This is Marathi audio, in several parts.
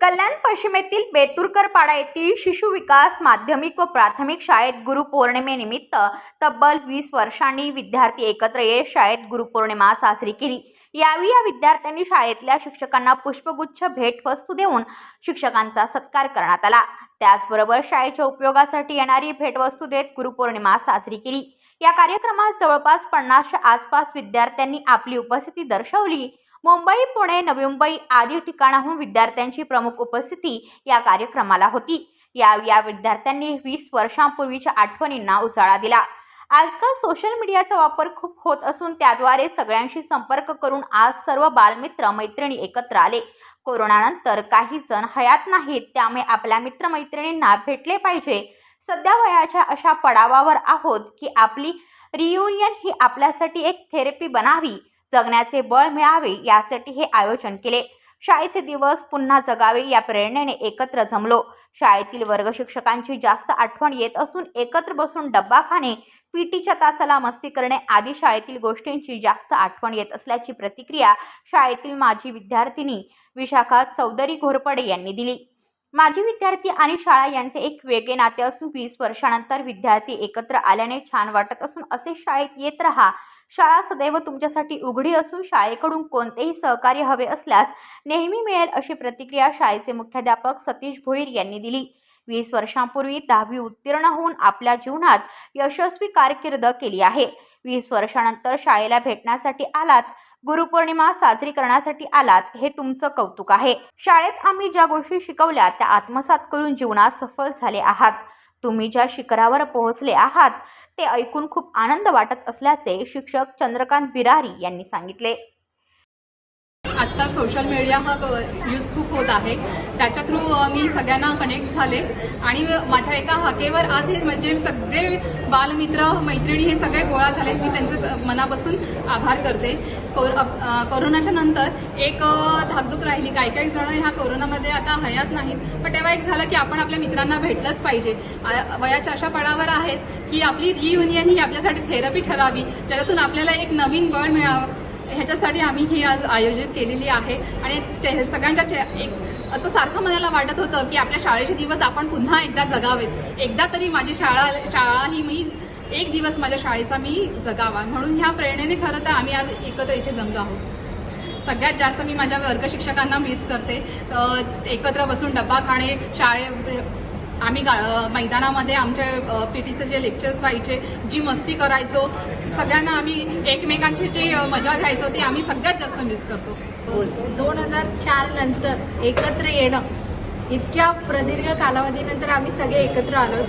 कल्याण पश्चिमेतील बेतुरकर पाडा येथील शिशु विकास माध्यमिक व प्राथमिक शाळेत गुरुपौर्णिमेनिमित्त तब्बल वीस वर्षांनी विद्यार्थी एकत्र येत शाळेत गुरुपौर्णिमा साजरी केली. यावेळी या विद्यार्थ्यांनी शाळेतल्या शिक्षकांना पुष्पगुच्छ भेटवस्तू देऊन शिक्षकांचा सत्कार करण्यात आला. त्याचबरोबर शाळेच्या उपयोगासाठी येणारी भेटवस्तू देत गुरुपौर्णिमा साजरी केली. या कार्यक्रमात जवळपास पन्नासच्या आसपास विद्यार्थ्यांनी आपली उपस्थिती दर्शवली. मुंबई पुणे नवी मुंबई आदी ठिकाणाहून विद्यार्थ्यांची प्रमुख उपस्थिती या कार्यक्रमाला होती. या या विद्यार्थ्यांनी वीस वर्षांपूर्वीच्या आठवणींना उजाळा दिला. आजकाल सोशल मीडियाचा वापर खूप होत असून त्याद्वारे सगळ्यांशी संपर्क करून आज सर्व बालमित्र मैत्रिणी एकत्र आले. कोरोनानंतर काही जण हयात नाहीत त्यामुळे आपल्या मित्रमैत्रिणींना भेटले पाहिजे. सध्या वयाच्या अशा पडावावर आहोत की आपली रियुनियन ही आपल्यासाठी एक थेरपी बनावी. जगण्याचे बळ मिळावे यासाठी हे आयोजन केले. शाळेचे दिवस पुन्हा जगावे या प्रेरणेने एकत्र जमलो. शाळेतील वर्ग शिक्षकांची जास्त आठवण येत असून एकत्र बसून डब्बा खाणे पीटीच्या तासाला मस्ती करणे आदी शाळेतील गोष्टींची जास्त आठवण येत असल्याची प्रतिक्रिया शाळेतील माजी विद्यार्थिनी विशाखा चौधरी घोरपडे यांनी दिली. माजी विद्यार्थी आणि शाळा यांचे एक वेगळे नाते असून वीस वर्षानंतर विद्यार्थी एकत्र आल्याने छान वाटत असून असे शाळेत येत राहा शाळा सदैव तुमच्यासाठी उघडी असून शाळेकडून कोणतेही सहकार्य हवे असल्यास नेहमी मिळेल अशी प्रतिक्रिया शाळेचे मुख्याध्यापक सतीश भोईर यांनी दिली. वीस वर्षांपूर्वी दहावी उत्तीर्ण होऊन आपल्या जीवनात यशस्वी कारकीर्द केली आहे. वीस वर्षानंतर शाळेला भेटण्यासाठी आलात गुरुपौर्णिमा साजरी करण्यासाठी आलात हे तुमचं कौतुक आहे. शाळेत आम्ही ज्या गोष्टी शिकवल्या त्या आत्मसात करून जीवनात सफल झाले आहात. तुम्ही ज्या शिखरावर पोहोचले आहात ते ऐकून खूप आनंद वाटत असल्याचे शिक्षक चंद्रकांत बिरारी यांनी सांगितले. आजकाल सोशल मीडिया हा यूज खूप होत आहे. त्याच्या थ्रू मी सगळ्यांना कनेक्ट झाले. आणि माझ्या एका हाकेवर आज हे म्हणजे सगळे बालमित्र मैत्रिणी हे सगळे गोळा झाले. मी त्यांचे मनापासून आभार करते. कोर- कोरोनाच्या नंतर एक धाकधूक राहिली. काही काही जण ह्या कोरोनामध्ये आता हयात नाहीत. पण तेव्हा एक झालं की आपण आपल्या मित्रांना भेटलंच पाहिजे. वयाच्या अशा पडावर आहेत की आपली रियुनियन ही आपल्यासाठी थेरपी ठरावी. त्याच्यातून आपल्याला एक नवीन बळ मिळावं. ह्याच्यासाठी आम्ही ही आज आयोजित केलेली आहे. आणि चे- सगळ्यांच्या चे- एक असं सारखं मनाला वाटत होतं की आपल्या शाळेचे दिवस आपण पुन्हा एकदा जगावेत. एकदा तरी माझी शाळा शाळा ही मी एक दिवस माझ्या शाळेचा मी जगावा. म्हणून ह्या प्रेरणेने खरं तर आम्ही आज एकत्र इथे जमलो आहोत. सगळ्यात जास्त मी माझ्या वर्ग शिक्षकांना मिस करते. एकत्र बसून डब्बा खाणे शाळे आम्ही गा- मैदानामध्ये आमच्या पीटीचे जे लेक्चर्स व्हायचे जी मस्ती करायचो सगळ्यांना आम्ही एकमेकांची जी मजा घ्यायचो ती आम्ही सगळ्यात जास्त मिस करतो. दोन हजार चार नंतर एकत्र येणं. इतक्या प्रदीर्घ कालावधीनंतर आम्ही सगळे एकत्र आलो.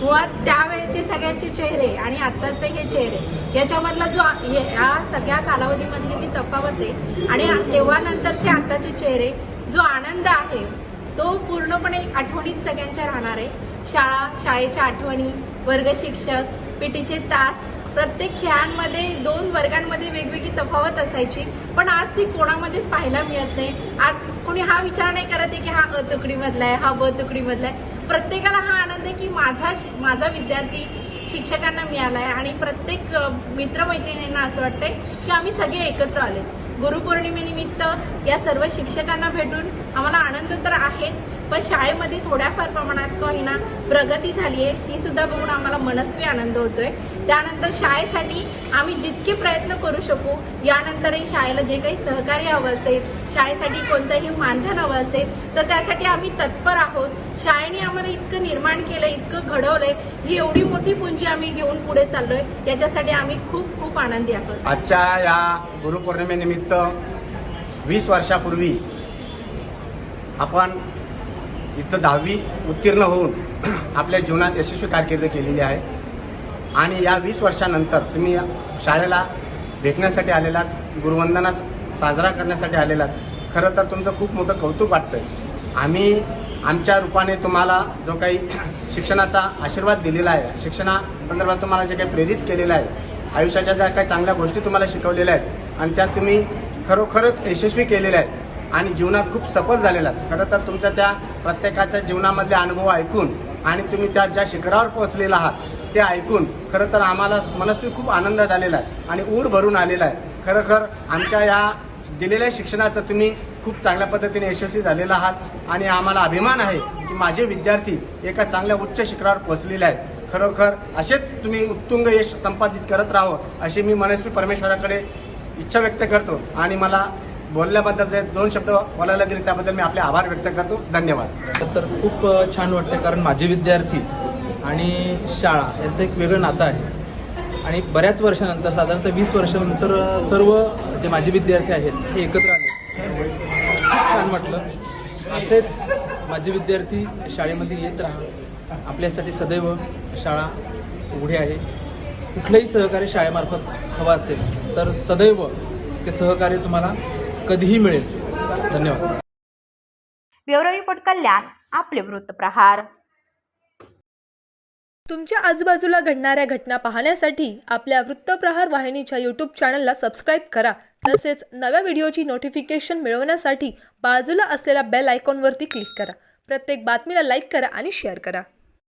मुळात त्यावेळेचे सगळ्यांचे चेहरे आणि आत्ताचे हे चेहरे याच्यामधला जो या सगळ्या कालावधीमधली जी तफावत आहे आणि तेव्हा नंतरचे आत्ताचे चेहरे जो आनंद आहे तो पूर्णपणे आठवणीत सगळ्यांच्या राहणार आहे. शाळा शाळेच्या आठवणी वर्ग शिक्षक पीटीचे तास प्रत्येक खेळांमध्ये दोन वर्गांमध्ये वेगवेगळी तफावत असायची. पण आज ती कोणामध्येच पाहायला मिळत नाही. आज कोणी हा विचार नाही करत आहे की हा अ तुकडीमधला आहे हा ब तुकडीमधला आहे. प्रत्येकाला हा आनंद आहे की माझा शि- माझा विद्यार्थी शिक्षकांना मिळाला आहे आणि प्रत्येक मित्रमैत्रिणींना असं वाटतंय की आम्ही सगळे एकत्र आले गुरुपौर्णिमेनिमित्त या सर्व शिक्षकांना भेटून आम्हाला आनंद तर आहेच पण शाळेमध्ये थोड्याफार प्रमाणात काही ना प्रगती झाली आहे ती सुद्धा बघून आम्हाला मनस्वी आनंद होतोय. त्यानंतर शाळेसाठी आम्ही जितके प्रयत्न करू शकू यानंतरही शाळेला जे काही सहकार्य हवं असेल शाळेसाठी कोणतंही मानधन हवं असेल तर त्यासाठी आम्ही तत्पर आहोत. शाळेने आम्हाला इतकं निर्माण केलं इतकं घडवलंय ही एवढी मोठी पुंजी आम्ही घेऊन पुढे चाललोय. याच्यासाठी आम्ही खूप खूप आनंदी आहोत. आजच्या या गुरुपौर्णिमेनिमित्त वीस वर्षापूर्वी आपण इथं दहावी उत्तीर्ण होऊन आपल्या जीवनात यशस्वी कारकीर्द केलेली आहे. आणि या वीस वर्षानंतर तुम्ही शाळेला भेटण्यासाठी आलेलात गुरुवंदना साजरा करण्यासाठी आलेलात. खरं तर तुमचं खूप मोठं कौतुक वाटतंय. आम्ही आमच्या रूपाने तुम्हाला जो काही शिक्षणाचा आशीर्वाद दिलेला आहे शिक्षणासंदर्भात तुम्हाला जे काही प्रेरित केलेलं आहे आयुष्याच्या ज्या काही चांगल्या गोष्टी तुम्हाला शिकवलेल्या आहेत आणि त्यात तुम्ही खरोखरच यशस्वी केलेल्या आहेत. आणि जीवनात खूप सफल झालेला आहे खरं तर तुमच्या त्या प्रत्येकाच्या जीवनामधले अनुभव ऐकून आणि तुम्ही त्या ज्या शिखरावर पोहोचलेला आहात ते ऐकून खरं तर आम्हाला मनस्वी खूप आनंद झालेला आहे आणि ऊर भरून आलेला आहे. खरोखर आमच्या या दिलेल्या शिक्षणाचं तुम्ही खूप चांगल्या पद्धतीने यशस्वी झालेला आहात आणि आम्हाला अभिमान आहे की माझे विद्यार्थी एका चांगल्या उच्च शिखरावर पोहोचलेले आहेत. खरोखर असेच तुम्ही उत्तुंग यश संपादित करत राहो अशी मी मनस्वी परमेश्वराकडे इच्छा व्यक्त करतो आणि मला बोलल्याबद्दल जे दोन शब्द बोलायला दिले त्याबद्दल मी आपले आभार व्यक्त करतो. धन्यवाद. तर खूप छान वाटतं कारण माझे विद्यार्थी आणि शाळा यांचं एक वेगळं नातं आहे. आणि बऱ्याच वर्षानंतर साधारणतः वीस वर्षानंतर सर्व जे माझे विद्यार्थी आहेत हे एकत्र आले. खूप छान वाटलं. असेच माझे विद्यार्थी शाळेमध्ये येत राहा. आपल्यासाठी सदैव शाळा उघडी आहे. कुठलंही सहकार्य शाळेमार्फत हवं असेल तर सदैव ते सहकार्य तुम्हाला कधीही मिळेल. धन्यवाद. ब्युरो रिपोर्ट कल्याण आपले वृत्तप्रहार तुमच्या आजूबाजूला घडणाऱ्या घटना पाहण्यासाठी आपल्या वृत्तप्रहार वाहिनीच्या यूट्यूब चॅनलला सबस्क्राईब करा. तसेच नव्या व्हिडिओची नोटिफिकेशन मिळवण्यासाठी बाजूला असलेल्या बेल आयकॉनवरती क्लिक करा. प्रत्येक बातमीला लाईक करा आणि शेअर करा.